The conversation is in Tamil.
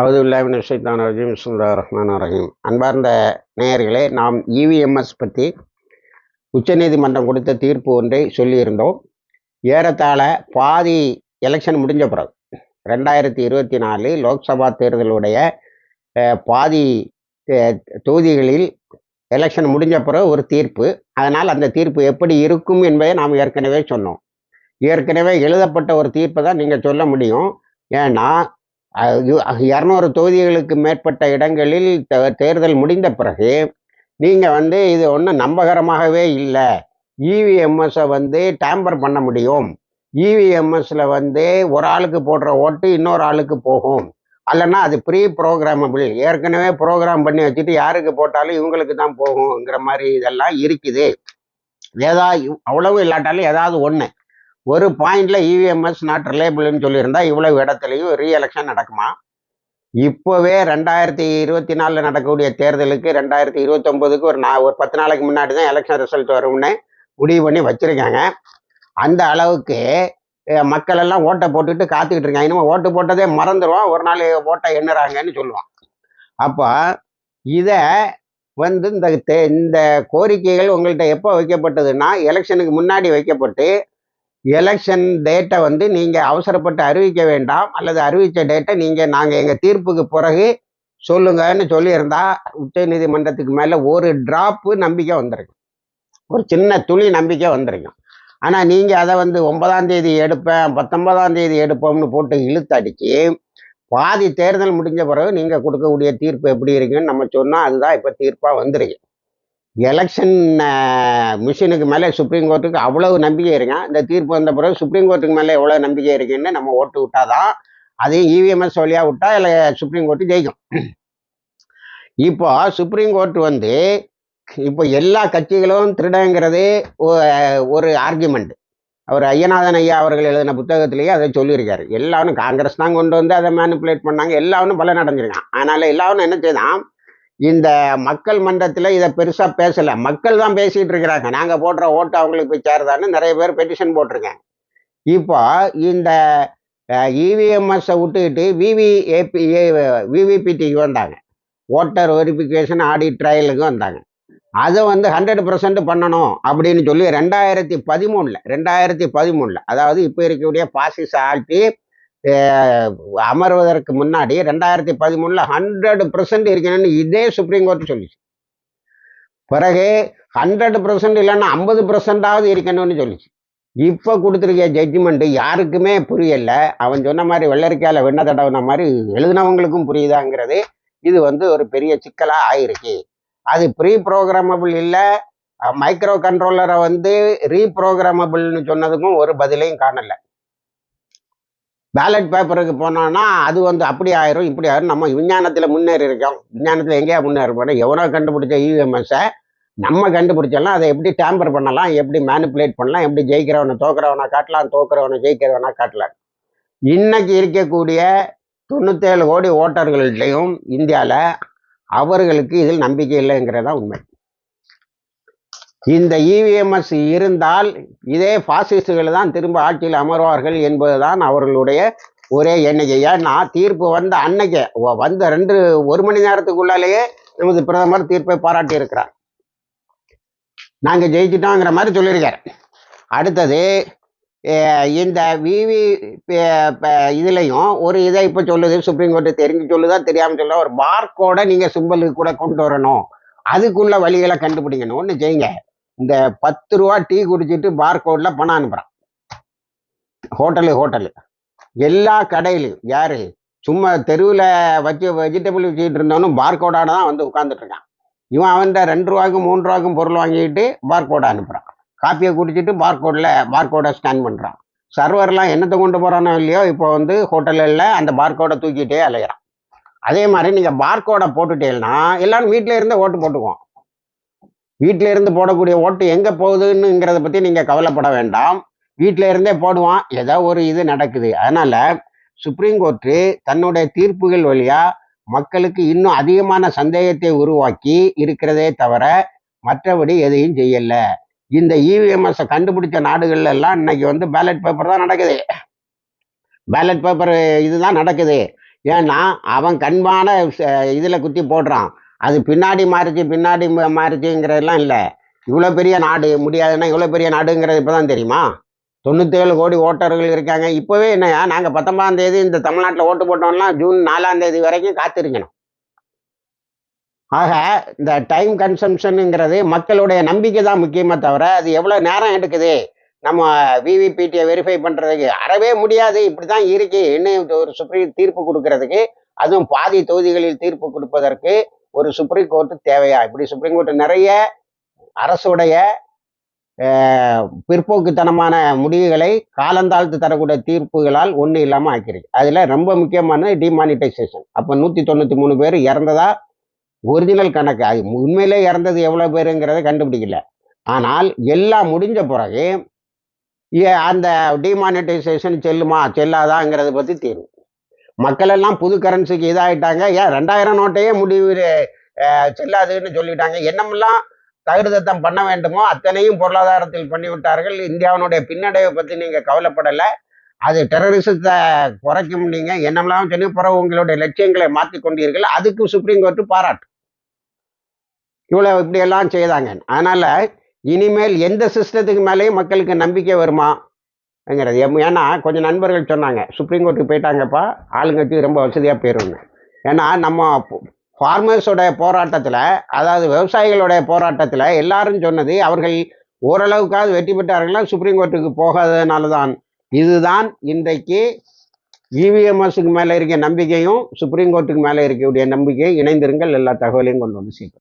அவுதுல்லாவின் ஷைத்தான் ரஜீம் சுல்லா ரஹ்மான் ரஹீம் அன்பார்ந்த நேயர்களே நாம் இவிஎம்எஸ் பற்றி உச்சநீதிமன்றம் கொடுத்த தீர்ப்பு ஒன்றை சொல்லியிருந்தோம். ஏறத்தாழ பாதி எலெக்ஷன் முடிஞ்ச பிறகு ரெண்டாயிரத்தி இருபத்தி நாலு லோக்சபா தேர்தலுடைய பாதி தொகுதிகளில் எலெக்ஷன் முடிஞ்ச பிறகு ஒரு தீர்ப்பு. அதனால் அந்த தீர்ப்பு எப்படி இருக்கும் என்பதை நாம் ஏற்கனவே சொன்னோம். ஏற்கனவே எழுதப்பட்ட ஒரு தீர்ப்பை தான் நீங்கள் சொல்ல முடியும். ஏன்னா இரநூறு தொகுதிகளுக்கு மேற்பட்ட இடங்களில் தே- தேர்தல் முடிந்த பிறகு நீங்கள் வந்து இது ஒன்றும் நம்பகரமாகவே இல்லை. இவிஎம்எஸை வந்து டேம்பர் பண்ண முடியும். இவிஎம்எஸில் வந்து ஒரு ஆளுக்கு போடுற ஓட்டு இன்னொரு ஆளுக்கு போகும். அல்லனா அது ப்ரீ ப்ரோக்ராமபிள் ஏற்கனவே ப்ரோக்ராம் பண்ணி வச்சுட்டு யாருக்கு போட்டாலும் இவங்களுக்கு தான் போகுங்கிற மாதிரி இதெல்லாம் இருக்குது. ஏதா அவ்வளவு இல்லாட்டாலும் ஏதாவது ஒன்று ஒரு பாயிண்ட்ல இவிஎம்எஸ் நாட் ரிலேபிள்னு சொல்லியிருந்தா இவ்வளவு இடத்துலையும் ரீஎலெக்ஷன் நடக்குமா? இப்போவே ரெண்டாயிரத்தி இருபத்தி நாலில் நடக்கக்கூடிய தேர்தலுக்கு ரெண்டாயிரத்தி இருபத்தொம்போதுக்கு ஒரு நா ஒரு பத்து நாளைக்கு முன்னாடி தான் எலெக்ஷன் ரிசல்ட் வரும்னு முடிவு பண்ணி வச்சிருக்காங்க. அந்த அளவுக்கு மக்கள் எல்லாம் ஓட்டை போட்டுட்டு காத்துக்கிட்டு இருக்காங்க. இனிமேல் ஓட்டு போட்டதே மறந்துடுவோம் ஒரு நாள் ஓட்டை எண்ணுறாங்கன்னு சொல்லுவான் அப்போ இதை வந்து இந்த தே- இந்த கோரிக்கைகள் உங்கள்கிட்ட எப்போ வைக்கப்பட்டதுன்னா எலெக்ஷனுக்கு முன்னாடி வைக்கப்பட்டு எலெக்ஷன் டேட்டை வந்து நீங்கள் அவசரப்பட்டு அறிவிக்க வேண்டாம். அல்லது அறிவித்த டேட்டை நீங்கள் நாங்கள் எங்கள் தீர்ப்புக்கு பிறகு சொல்லுங்கன்னு சொல்லியிருந்தா உச்ச நீதிமன்றத்துக்கு மேலே ஒரு ட்ராப்பு நம்பிக்கை வந்துருக்கும் ஒரு சின்ன துளி நம்பிக்கை வந்துருக்கும் ஆனால் நீங்கள் அதை வந்து ஒன்பதாம் தேதி எடுப்பேன் பத்தொன்பதாம் தேதி எடுப்போம்னு போட்டு இழுத்தடிச்சு பாதி தேர்தல் முடிஞ்ச பிறகு நீங்கள் கொடுக்கக்கூடிய தீர்ப்பு எப்படி இருக்குன்னு நம்ம சொன்னால் அதுதான் இப்போ தீர்ப்பாக வந்துருக்கு எலெக்ஷன் மிஷினுக்கு மேலே சுப்ரீம் கோர்ட்டுக்கு அவ்வளவு நம்பிக்கை இருங்க. இந்த தீர்ப்பு வந்த பிறகு சுப்ரீம் கோர்ட்டுக்கு மேலே எவ்வளோ நம்பிக்கை இருக்குன்னு நம்ம ஓட்டு விட்டாதான் அதையும் இவிஎம்எஸ் வழியாக விட்டா இல்லை சுப்ரீம் கோர்ட்டு ஜெயிக்கும். இப்போ சுப்ரீம் கோர்ட் வந்து இப்போ எல்லா கட்சிகளும் திருடங்கிறது ஒரு ஆர்குமெண்ட் அவர் ஐயநாதன் ஐயா அவர்கள் எழுதின புத்தகத்திலேயே அதை சொல்லியிருக்காரு. எல்லாரும் காங்கிரஸ் தான் கொண்டு வந்து அதை மேனிப்புலேட் பண்ணாங்க. எல்லாரும் பல நடந்திருக்கான் அதனால எல்லாரும் என்ன செய்தான் இந்த மக்கள் மன்றத்தில் இதை பெருசாக பேசலை. மக்கள் தான் பேசிகிட்டு இருக்கிறாங்க. நாங்கள் போடுற ஓட்டு அவங்களுக்கு போய் சேருதான்னு நிறைய பேர் பெட்டிஷன் போட்டிருக்காங்க. இப்போ இந்த இவிஎம்எஸ்ஸை விட்டுக்கிட்டு விவிஏபி விவிபிடிக்கு வந்தாங்க. ஓட்டர் வெரிஃபிகேஷன் ஆடிட் ட்ரையலுக்கு வந்தாங்க. அதை வந்து ஹண்ட்ரட் பர்சன்ட் பண்ணணும் அப்படின்னு சொல்லி ரெண்டாயிரத்தி பதிமூணில் ரெண்டாயிரத்தி பதிமூணில் அதாவது இப்போ இருக்கக்கூடிய பாசிச ஆட்சி அமர்வதற்கு முன்னாடி ரெண்டாயிரத்தி பதிமூணில் ஹண்ட்ரட் பர்சன்ட் இருக்கணும்னு இதே சுப்ரீம் கோர்ட் சொல்லிச்சு. பிறகு ஹண்ட்ரட் பர்சன்ட் இல்லைன்னா ஐம்பது பர்சன்டாவது இருக்கணும்னு சொல்லிச்சு. இப்போ கொடுத்துருக்க ஜட்ஜ்மெண்ட்டு யாருக்குமே புரியலை. அவன் சொன்ன மாதிரி வெள்ளரிக்காயில் வெண்ண தடவுன மாதிரி எழுதினவங்களுக்கும் புரியுதாங்கிறது இது வந்து ஒரு பெரிய சிக்கலாக ஆயிருக்கு. அது ப்ரீ ப்ரோக்ராமபிள் இல்லை மைக்ரோ கண்ட்ரோலரை வந்து ரீப்ரோக்ராமபிள்னு சொன்னதுக்கும் ஒரு பதிலையும் காணலை. பேலட் பேப்பருக்கு போனோம்னா அது வந்து அப்படி ஆயிரும் இப்படி ஆயிரும். நம்ம விஞ்ஞானத்தில் முன்னேறி இருக்கோம். விஞ்ஞானத்தில் எங்கேயா முன்னேறி போனால் எவனோ கண்டுபிடிச்ச இவிஎம்எஸை நம்ம கண்டுபிடிச்சலாம் அதை எப்படி டேம்பர் பண்ணலாம்? எப்படி மேனிப்புலேட் பண்ணலாம்? எப்படி ஜெயிக்கிறவனை தோக்குறவனை காட்டலாம்? தோக்குறவனை ஜெயிக்கிறவனா காட்டலாம்? இன்னைக்கு இருக்கக்கூடிய தொண்ணூத்தேழு கோடி ஓட்டர்கள்ட்டையும் இந்தியாவில் அவர்களுக்கு இதில் நம்பிக்கை இல்லைங்கிறதான் உண்மை. இந்த இவிஎம்எஸ் இருந்தால் இதே பாசிஸ்டுகள் தான் திரும்ப ஆட்சியில் அமர்வார்கள் என்பதுதான் அவர்களுடைய ஒரே எண்ணிக்கை. ஏன்னா தீர்ப்பு வந்த அன்னைக்கு வந்த ரெண்டு ஒரு மணி நேரத்துக்குள்ளாலேயே நமது பிரதமர் தீர்ப்பை பாராட்டி இருக்கிறார். நாங்கள் ஜெயிச்சிட்டோங்கிற மாதிரி சொல்லியிருக்கார். அடுத்தது இந்த விவி இதுலேயும் ஒரு இதை இப்போ சொல்லுது சுப்ரீம் கோர்ட்டு தெரிஞ்சு சொல்லுதா தெரியாமல் சொல்ல ஒரு பார்கோடை நீங்கள் சிம்பலுக்கு கூட கொண்டு வரணும். அதுக்குள்ள வழிகளை கண்டுபிடிக்கணும் ஒன்று செய்யுங்க இந்த பத்து ரூபா டீ குடிச்சிட்டு பார்கோடில் பணம் அனுப்புகிறான் ஹோட்டலு ஹோட்டலு. எல்லா கடையிலையும் யாரு? சும்மா தெருவில் வச்சு வெஜிடபிள் வச்சுக்கிட்டு இருந்தவனும் பார்கோடான தான் வந்து உட்காந்துட்டு இருக்கான். இவன் அவன்கிட்ட ரெண்டு ரூபாய்க்கும் மூணு ரூபாய்க்கும் பொருள் வாங்கிட்டு பார்கோடை அனுப்புகிறான் காப்பியை குடிச்சிட்டு பார்கோடில் பார்கோடை ஸ்கேன் பண்ணுறான் சர்வர்லாம் என்னத்தை கொண்டு போகிறானோ இல்லையோ இப்போ வந்து ஹோட்டலில் அந்த பார்கோடை தூக்கிட்டே அலையிறான். அதே மாதிரி நீங்கள் பார்கோடை போட்டுட்டீங்கன்னா எல்லாரும் வீட்டில் இருந்தே ஓட்டு போட்டுக்குவோம். வீட்டில இருந்து போடக்கூடிய ஓட்டு எங்கே போகுதுன்னுங்கிறத பற்றி நீங்கள் கவலைப்பட வேண்டாம். வீட்டில் இருந்தே போடுவான். ஏதோ ஒரு இது நடக்குது. அதனால சுப்ரீம் கோர்ட்டு தன்னுடைய தீர்ப்புகள் வழியா மக்களுக்கு இன்னும் அதிகமான சந்தேகத்தை உருவாக்கி இருக்கிறதே தவிர மற்றபடி எதையும் செய்யல. இந்த இவிஎம்எஸ் கண்டுபிடிச்ச நாடுகள்ல எல்லாம் இன்னைக்கு வந்து பேலட் பேப்பர் தான் நடக்குது. பேலட் பேப்பர் இதுதான் நடக்குது. ஏன்னா அவன் கண்பான இதில் குத்தி போடுறான். அது பின்னாடி மாறிச்சு பின்னாடி மாறிச்சுங்கிறதெல்லாம் இல்லை. இவ்வளோ பெரிய நாடு முடியாதுன்னா இவ்வளோ பெரிய நாடுங்கிறது இப்போ தான் தெரியுமா? தொண்ணூற்றேழு கோடி ஓட்டர்கள் இருக்காங்க. இப்போவே என்னையா நாங்கள் பத்தொன்பதாம் தேதி இந்த தமிழ்நாட்டில் ஓட்டு போட்டோம்லாம் ஜூன் நாலாம் தேதி வரைக்கும் காத்திருக்கணும். ஆக இந்த டைம் கன்சம்ஷனுங்கிறது மக்களுடைய நம்பிக்கை தான் முக்கியமே தவிர அது எவ்வளோ நேரம் எடுக்குது? நம்ம விவிபிடியை வெரிஃபை பண்ணுறதுக்கு அறவே முடியாது. இப்படி தான் இருக்கு. இன்னும் ஒரு சுப்ரீம் தீர்ப்பு கொடுக்கறதுக்கு அதுவும் பாதி தொகுதிகளில் தீர்ப்பு கொடுப்பதற்கு ஒரு சுப்ரீம் கோர்ட்டு தேவையா? இப்படி சுப்ரீம் கோர்ட்டு நிறைய அரசுடைய பிற்போக்குத்தனமான முடிவுகளை காலந்தாழ்த்து தரக்கூடிய தீர்ப்புகளால் ஒன்றும் இல்லாமல் ஆக்கிருக்கு. அதில் ரொம்ப முக்கியமான டிமானிட்டைசேஷன் அப்போ நூற்றி தொண்ணூற்றி மூணு பேர் இறந்ததா? ஒரிஜினல் கணக்கு. அது உண்மையிலே இறந்தது எவ்வளோ பேருங்கிறத கண்டுபிடிக்கல. ஆனால் எல்லாம் முடிஞ்ச பிறகு ஏ- அந்த டிமானிட்டைசேஷன் செல்லுமா? செல்லாதாங்கிறத பற்றி தீர்வு. மக்கள் எல்லாம் புது கரன்சிக்கு இதாகிட்டாங்க ஏன்? ரெண்டாயிரம் நோட்டையே முடிவு செல்லாதுன்னு சொல்லிட்டாங்க. என்னமெல்லாம் தகுதத்தம் பண்ண வேண்டுமோ அத்தனையும் பொருளாதாரத்தில் பண்ணிவிட்டார்கள். இந்தியாவினுடைய பின்னடைவை பற்றி நீங்கள் கவலைப்படலை. அது டெரரிசத்தை குறைக்கும் நீங்கள் என்னமெல்லாம் சொல்லி பிறகு உங்களுடைய லட்சியங்களை மாற்றி கொண்டீர்கள். அதுக்கு சுப்ரீம் கோர்ட்டு பாராட்டு. இவ்வளோ இப்படியெல்லாம் செய்தாங்க. அதனால் இனிமேல் எந்த சிஸ்டத்துக்கு மேலேயும் மக்களுக்கு நம்பிக்கை வருமா? எம் ஏன்னா கொஞ்சம் நண்பர்கள் சொன்னாங்க. சுப்ரீம் கோர்ட்டுக்கு போயிட்டாங்கப்பா ஆளுங்கட்சி ரொம்ப வசதியாக போயிருங்க ஏன்னா நம்ம ஃபார்மர்ஸோட போராட்டத்தில் அதாவது விவசாயிகளுடைய போராட்டத்தில் எல்லாரும் சொன்னது அவர்கள் ஓரளவுக்காவது வெற்றி பெற்றார்களா சுப்ரீம் கோர்ட்டுக்கு போகாததுனால தான் இதுதான் இன்றைக்கு இவிஎம்எஸ்க்கு மேலே இருக்க நம்பிக்கையும் சுப்ரீம் கோர்ட்டுக்கு மேலே இருக்கக்கூடிய நம்பிக்கையும் இணைந்திருங்கள். எல்லா தகவலையும் கொண்டு வந்து சேர்க்கும்